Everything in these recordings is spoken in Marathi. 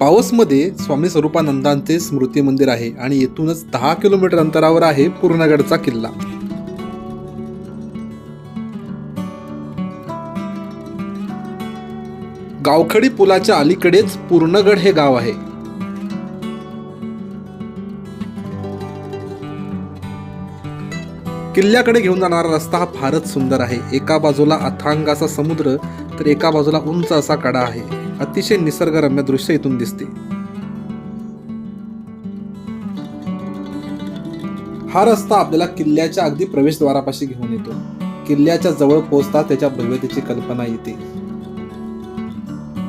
पावसमध्ये स्वामी स्वरूपानंदांचे स्मृती मंदिर आहे आणि येथूनच दहा किलोमीटर अंतरावर आहे पूर्णगडचा किल्ला. गावखडी पुलाच्या अलीकडेच पूर्णगड हे गाव आहे. किल्ल्याकडे घेऊन जाणारा रस्ता हा फारच सुंदर आहे. एका बाजूला अथांग असा समुद्र तर एका बाजूला उंच असा कडा आहे. अतिशय निसर्गरम्य दृश्य इथून दिसते. हा रस्ता आपल्याला किल्ल्याच्या अगदी प्रवेशद्वारापाशी घेऊन येतो. किल्ल्याच्या जवळ पोहोचता त्याच्या भव्यतेची कल्पना येते.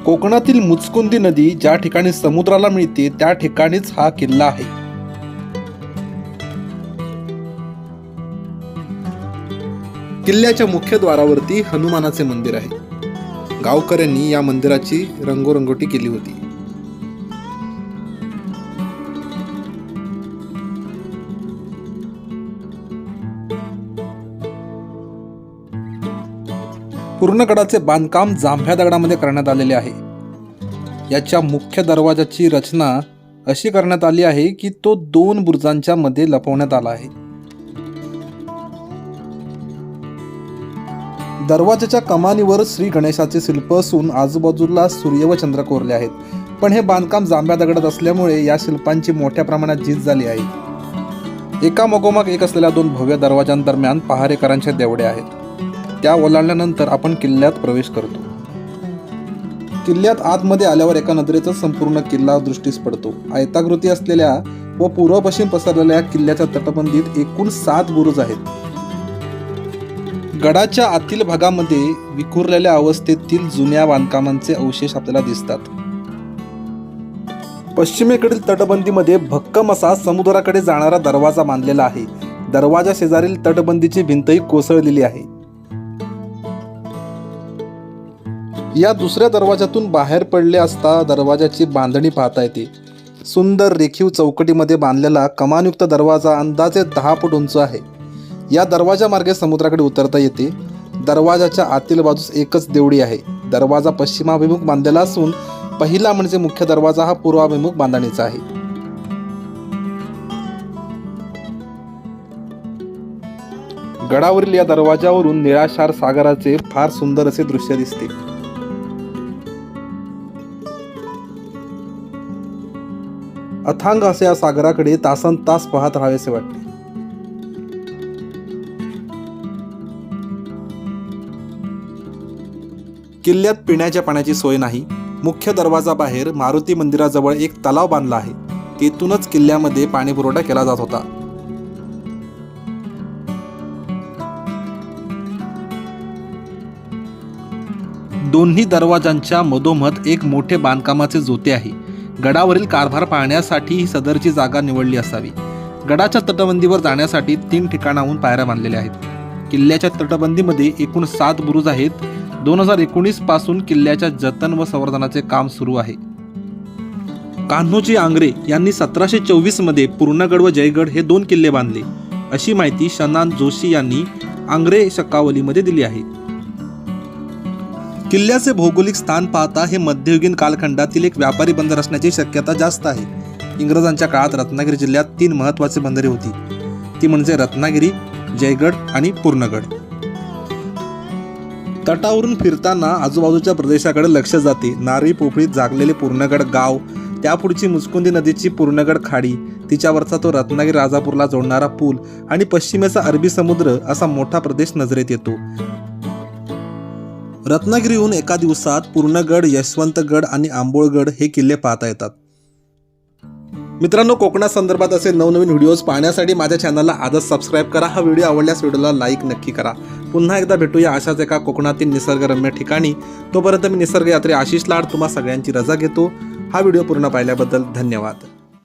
कोकणातील मुचकुंदी नदी ज्या ठिकाणी समुद्राला मिळते त्या ठिकाणीच हा किल्ला आहे. किल्ल्याच्या मुख्य द्वारावरती हनुमानाचे मंदिर आहे. गावकऱ्यांनी या मंदिराची रंगोरंगोटी केली होती. पूर्णगडाचे बांधकाम जांभ्या दगडामध्ये करण्यात आलेले आहे. याच्या मुख्य दरवाजाची रचना अशी करण्यात आली आहे की तो दोन बुरजांच्या मध्ये लपवण्यात आला आहे. दरवाजाच्या कमानीवर श्री गणेशाचे शिल्प असून आजूबाजूला सूर्य व चंद्र कोरले आहेत. पण हे बांधकाम जांभ्या दगडात असल्यामुळे या शिल्पांची मोठ्या प्रमाणात झीज झाली आहे. एका मगोमाग एक असलेल्या दोन भव्य दरवाजांदरम्यान पहारेकरांच्या देवडे आहेत. त्या ओलांडल्यानंतर आपण किल्ल्यात प्रवेश करतो. किल्ल्यात आतमध्ये आल्यावर एका नजरेचा संपूर्ण किल्ला दृष्टीस पडतो. आयताकृती असलेल्या व पूर्व पश्चिम पसरलेल्या किल्ल्याच्या तटबंदीत एकूण सात बुरुज आहेत. गडाच्या आतील भागामध्ये विखुरलेल्या अवस्थेतील जुन्या बांधकामांचे अवशेष आपल्याला दिसतात. पश्चिमेकडील तटबंदीमध्ये भक्कम असा समुद्राकडे जाणारा दरवाजा बांधलेला आहे. दरवाजा शेजारील तटबंदीची भिंतही कोसळलेली आहे. या दुसऱ्या दरवाजातून बाहेर पडले असता दरवाजाची बांधणी पाहता येते. सुंदर रेखीव चौकटीमध्ये बांधलेला कमानयुक्त दरवाजा अंदाजे दहा फूट उंच आहे. या दरवाजा मार्गे समुद्राकडे उतरता येते. दरवाजाच्या आतील बाजूस एकच देवडी आहे. दरवाजा पश्चिमाभिमुख बांधलेला असून पहिला म्हणजे मुख्य दरवाजा हा पूर्वाभिमुख बांधणीचा आहे. गडावरील या दरवाजावरून निळाशार सागराचे फार सुंदर असे दृश्य दिसते. अथांग असे या सागराकडे तासन तास पाहत राहावेसे वाटते. किल्ल्यात पिण्याच्या पाण्याची सोय नाही. मुख्य दरवाजा बाहेर मारुती मंदिराजवळ एक तलाव बांधला आहे. तेथूनच किल्ल्यामध्ये पाणीपुरवठा केला जात होता. दोन्ही दरवाजांच्या मधोमध एक मोठे बांधकामाचे जोते आहे. गडावरील कारभार पाहण्यासाठी ही सदरची जागा निवडली असावी. गडाच्या तटबंदीवर जाण्यासाठी तीन ठिकाणाहून पायऱ्या बांधलेल्या आहेत. किल्ल्याच्या तटबंदीमध्ये एकूण सात बुरुज आहेत. दोन हजार एकोणीसपासून किल्ल्याच्या जतन व संवर्धनाचे काम सुरू आहे. कान्होजी आंग्रे यांनी सतराशे चोवीसमध्ये पूर्णगड व जयगड हे दोन किल्ले बांधले अशी माहिती शनान जोशी यांनी आंग्रे शकावलीमध्ये दिली आहे. किल्ल्याचे भौगोलिक स्थान पाहता हे मध्ययुगीन कालखंडातील एक व्यापारी बंदर असण्याची शक्यता जास्त आहे. इंग्रजांच्या काळात रत्नागिरी जिल्ह्यात तीन महत्वाची बंदरे होती. ती म्हणजे रत्नागिरी जयगड आणि पूर्णगड. तटावरून फिरताना आजूबाजूच्या प्रदेशाकडे लक्ष जाते. नारळी पोफळीत जागलेले पूर्णगड गाव त्यापुढची मुचकुंदी नदीची पूर्णगड खाडी तिच्यावरचा तो रत्नागिरी राजापूरला जोडणारा पूल आणि पश्चिमेचा अरबी समुद्र असा मोठा प्रदेश नजरेत येतो. रत्नागिरीहून एका दिवसात पूर्णगड यशवंतगड आणि आंबोळगड हे किल्ले पाहता येतात. मित्रांनो कोकणासंदर्भात असे नवनवीन व्हिडिओज पाहण्यासाठी माझ्या चॅनलला आजच सबस्क्राईब करा. हा व्हिडिओ आवडल्यास व्हिडिओला लाईक नक्की करा. पुन्हा एकदा भेटूया अशाच एका कोकणातील निसर्गरम्य ठिकाणी. तोपर्यंत मी निसर्ग यात्रे आशिष लाड तुम्हा सगळ्यांची रजा घेतो. हा व्हिडिओ पूर्ण पाहिल्याबद्दल धन्यवाद.